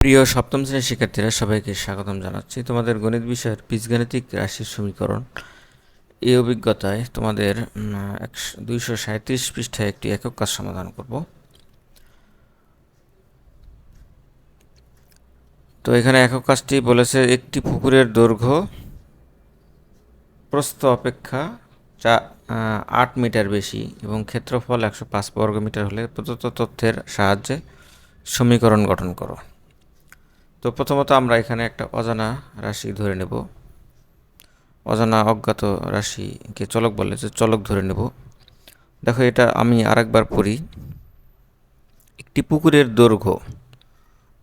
প্রিয় সপ্তম শ্রেণির শিক্ষার্থীরা, সবাইকে স্বাগতম জানাচ্ছি। তোমাদের গণিত বিষয়ের বীজগাণিতিক রাশির সমীকরণ। এই অভিজ্ঞতায় তোমাদের দুইশো সাঁত্রিশ পৃষ্ঠায় একটি একক কাজ সমাধান করব। তো এখানে একক কাজটি বলেছে, একটি পুকুরের দৈর্ঘ্য প্রস্থ অপেক্ষা চা আট মিটার বেশি এবং ক্ষেত্রফল একশো পাঁচ বর্গ মিটার হলে প্রদত্ত তথ্যের সাহায্যে সমীকরণ গঠন করো। তো প্রথমত আমরা এখানে একটা অজানা রাশি ধরে নেব। অজানা অজ্ঞাত রাশিকে চলক বলে যে চলক ধরে নেব। দেখো এটা আমি আরেকবার পড়ি। একটি পুকুরের দৈর্ঘ্য।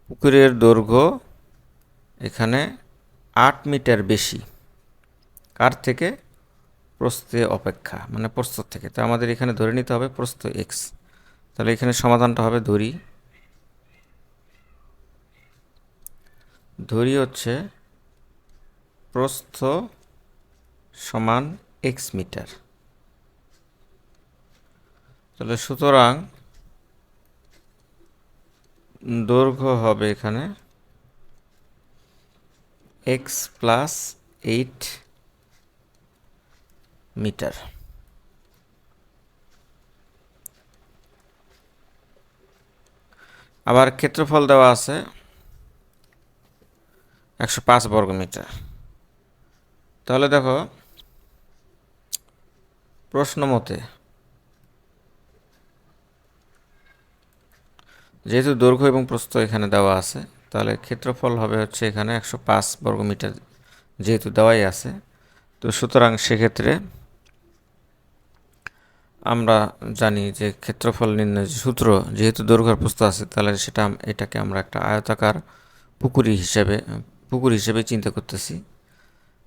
পুকুরের দৈর্ঘ্য এখানে আট মিটার বেশি। কার থেকে? প্রস্থে অপেক্ষা মানে প্রস্থ থেকে। তো আমাদের এখানে ধরে নিতে হবে প্রস্থ এক্স তাহলে এখানে সমাধানটা হবে ধরি। ধরি হচ্ছে প্রস্থ সমান এক্স মিটার। তাহলে সুতরাং দৈর্ঘ্য হবে এখানে এক্স প্লাস এইট মিটার। আবার ক্ষেত্রফল দেওয়া আছে একশো পাঁচ বর্গ মিটার। তাহলে দেখো, প্রশ্ন মতে, যেহেতু দৈর্ঘ্য এবং প্রস্থ এখানে দেওয়া আছে, তাহলে ক্ষেত্রফল হবে হচ্ছে এখানে একশো পাঁচ বর্গ মিটার যেহেতু দেওয়াই আছে। তো সুতরাং সেক্ষেত্রে আমরা জানি যে ক্ষেত্রফল নির্ণয় সূত্র, যেহেতু দৈর্ঘ্যের প্রস্থ আছে, তাহলে সেটা, এটাকে আমরা একটা আয়তাকার পুকুরি হিসেবে পুকুর হিসেবে চিন্তা করতেছি।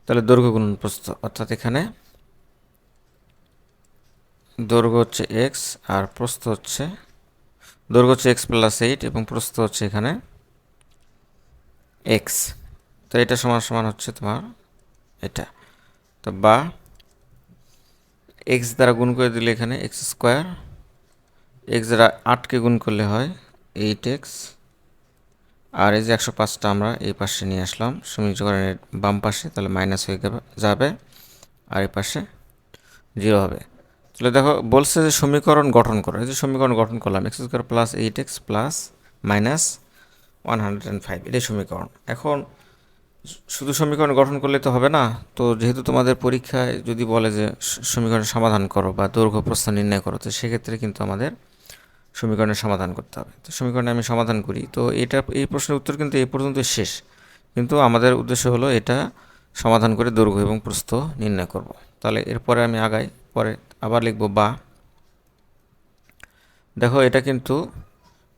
তাহলে দৈর্ঘ্য গুণন প্রস্থ, অর্থাৎ এখানে দৈর্ঘ্য হচ্ছে এক্স আর প্রস্থ হচ্ছে, দৈর্ঘ্য হচ্ছে এক্স প্লাস এইট এবং প্রস্থ হচ্ছে এখানে এক্স তো এটা সমান সমান হচ্ছে তোমার এটা। তো বা এক্স দ্বারা গুণ করে দিলে এখানে এক্স স্কোয়ার এক্স দ্বারা আটকে গুণ করলে হয় এইট এক্স আর এই যে একশো পাঁচটা আমরা এই পাশে নিয়ে আসলাম। সমীকরণের বাম পাশে, তাহলে মাইনাস হয়ে যাবে। আর এই পাশে জিরো হবে। তাহলে দেখো, বলছে যে সমীকরণ গঠন করো। এই যে সমীকরণ গঠন করলাম x square plus eight x plus minus one hundred and five এটাই সমীকরণ। এখন শুধু সমীকরণ গঠন করলে তো হবে না। তো যেহেতু তোমাদের পরীক্ষায় যদি বলে যে সমীকরণ সমাধান করো বা দৈর্ঘ্য প্রস্থান নির্ণয় করো, তো সেক্ষেত্রে কিন্তু আমাদের সমীকরণের সমাধান করতে হবে। তো সমীকরণে আমি সমাধান করি। তো এটা, এই প্রশ্নের উত্তর কিন্তু এই পর্যন্ত শেষ। কিন্তু আমাদের উদ্দেশ্য হলো এটা সমাধান করে দৈর্ঘ্য এবং প্রস্থ নির্ণয় করব। তাহলে এরপরে আমি আগাই, পরে আবার লিখব বা। দেখো, এটা কিন্তু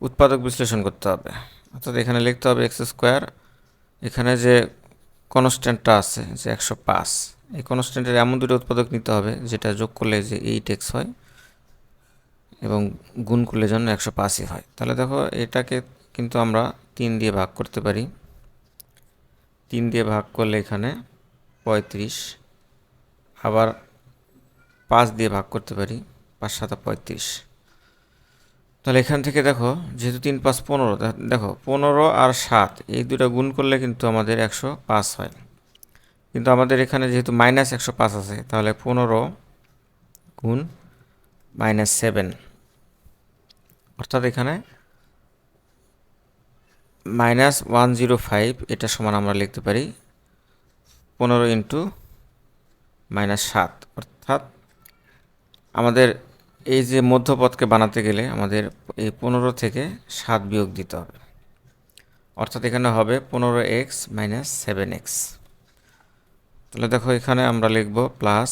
উৎপাদক বিশ্লেষণ করতে হবে। অর্থাৎ এখানে লিখতে হবে এক্স স্কোয়ার। এখানে যে কনস্ট্যান্টটা আছে, যে একশো পাঁচ, এই কনস্ট্যান্টের এমন দুটো উৎপাদক নিতে হবে, যেটা যোগ করলে যে এইট এক্স হয়। এবং গুণ করলে জন্য একশো পাঁচই হয়। তাহলে দেখো এটাকে কিন্তু আমরা তিন দিয়ে ভাগ করতে পারি। তিন দিয়ে ভাগ করলে এখানে পঁয়ত্রিশ। আবার পাঁচ দিয়ে ভাগ করতে পারি, পাঁচ সাতা পঁয়ত্রিশ। তাহলে এখান থেকে দেখো, যেহেতু তিন পাঁচ পনেরো দেখো পনেরো আর সাত, এই দুটো গুণ করলে কিন্তু আমাদের একশো পাঁচ হয়। কিন্তু আমাদের এখানে যেহেতু মাইনাস একশো পাঁচ আছে, তাহলে পনেরো গুণ মাইনাস সেভেন। অর্থাৎ এখানে মাইনাস ওয়ান জিরো ফাইভ এটা সমান আমরা লিখতে পারি পনেরো ইন্টু মাইনাস সাত। অর্থাৎ আমাদের এই যে মধ্যপথকে বানাতে গেলে আমাদের এই পনেরো থেকে সাত বিয়োগ দিতে হবে। অর্থাৎ এখানে হবে পনেরো এক্স মাইনাস সেভেন এক্স তাহলে দেখো এখানে আমরা লিখব plus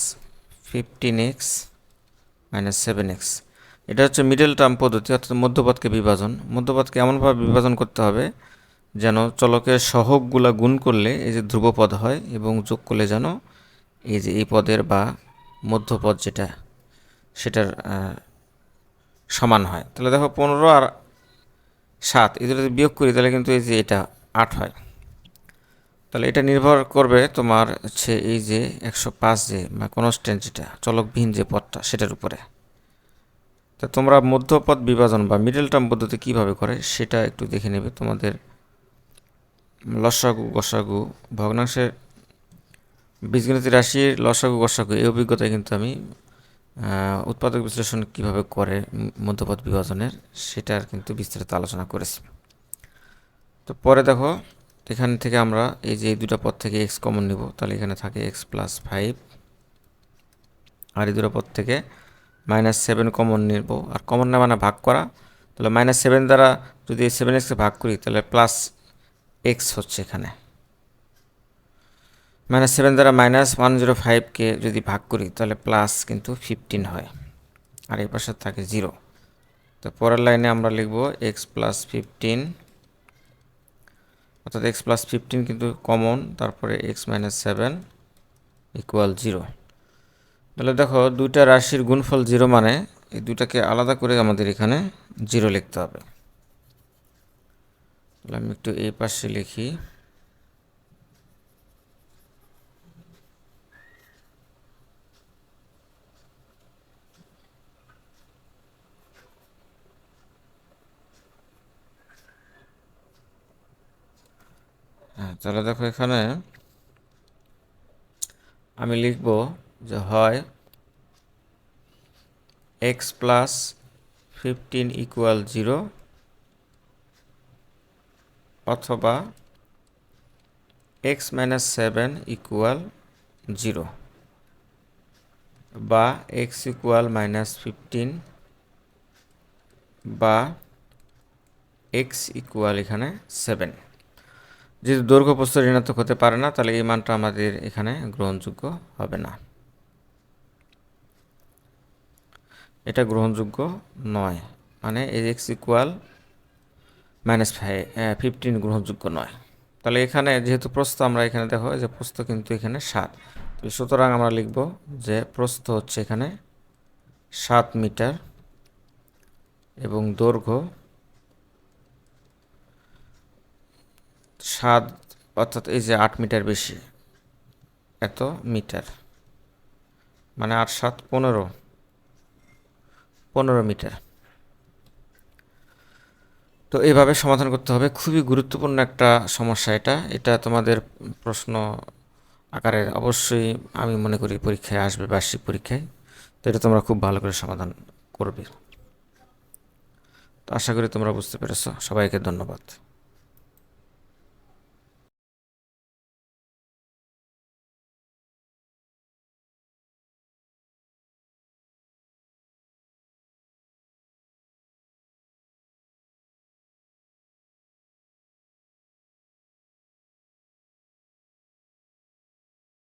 fifteen x minus seven x এটা হচ্ছে মিডল টার্ম পদ্ধতি, অর্থাৎ মধ্যপথকে বিভাজন। মধ্যপথকে এমনভাবে বিভাজন করতে হবে যেন চলকের সহগগুলা গুণ করলে এই যে ধ্রুবপদ হয় এবং যোগ করলে যেন এই যে এই পদের বা মধ্যপদ যেটা, সেটার সমান হয়। তাহলে দেখো পনেরো আর সাত, এই যদি বিয়োগ করি, তাহলে কিন্তু এই যে এটা আট হয়। তাহলে এটা নির্ভর করবে তোমার হচ্ছে এই যে একশো পাঁচ যে বা কনস্ট্যান্ট যেটা, চলকবিহীন যে পদটা, সেটার উপরে। তা তোমরা মধ্যপদ বিভাজন বা মিডল টার্ম পদ্ধতি কীভাবে করে সেটা একটু দেখে নেবে তোমাদের। লসাগু, গসাগু, ভগ্নাংশের বীজগণিত রাশির লসাগু, গসাগু এই অভিজ্ঞতায় কিন্তু আমি উৎপাদক বিশ্লেষণ কীভাবে করে মধ্যপথ বিভাজনের সেটার কিন্তু বিস্তারিত আলোচনা করেছি। তো পরে দেখো, এখান থেকে আমরা এই যে এই দুটো পদ থেকে এক্স কমন নিব, তাহলে এখানে থাকে এক্স প্লাস ফাইভ আর এই দুটো পদ থেকে মাইনাস সেভেন কমন নিব। আর কমন না মানে ভাগ করা। তাহলে মাইনাস সেভেন দ্বারা যদি সেভেন এক্সকে ভাগ করি, তাহলে প্লাস এক্স হচ্ছে এখানে। মাইনাস সেভেন দ্বারা মাইনাস ওয়ান জিরো ফাইভকে যদি ভাগ করি, তাহলে প্লাস কিন্তু ফিফটিন হয়। আর এই পাশে থাকে জিরো তো পরের লাইনে আমরা লিখব এক্স প্লাস ফিফটিন অর্থাৎ এক্স প্লাস ফিফটিন কিন্তু কমন তারপরে x minus seven equal zero তাহলে দেখো, দুইটা রাশির গুণফল জিরো মানে এই দুটাকে আলাদা করে আমাদের এখানে জিরো লিখতে হবে। তাহলে আমি একটু এই পাশে লিখি। হ্যাঁ তাহলে দেখো এখানে আমি লিখব যে হয় x plus fifteen equal zero অথবা x minus seven equal zero বা এক্স ইকুয়াল মাইনাস ফিফটিন বা এক্স ইকুয়াল এখানে সেভেন যদি দৈর্ঘ্য প্রস্থ ঋণাত্মক হতে পারে না, তাহলে এই মানটা আমাদের এখানে গ্রহণযোগ্য হবে না। এটা গ্রহণযোগ্য নয়। মানে এক্স ইকুয়াল মাইনাস ফিফটিন গ্রহণযোগ্য নয়। তাহলে এখানে যেহেতু প্রস্থ, আমরা এখানে দেখো যে প্রস্থ কিন্তু এখানে সাত। সুতরাং আমরা লিখব যে প্রস্থ হচ্ছে এখানে সাত মিটার এবং দৈর্ঘ্য সাত, অর্থাৎ এই যে আট মিটার বেশি, এত মিটার। মানে আট, সাত, পনেরো। পনেরো মিটার। তো এইভাবে সমাধান করতে হবে। খুবই গুরুত্বপূর্ণ একটা সমস্যা এটা। এটা তোমাদের প্রশ্ন আকারে অবশ্যই আমি মনে করি পরীক্ষায় আসবে, বার্ষিক পরীক্ষায়। তো এটা তোমরা খুব ভালো করে সমাধান করবে। তো আশা করি তোমরা বুঝতে পেরেছ। সবাইকে ধন্যবাদ।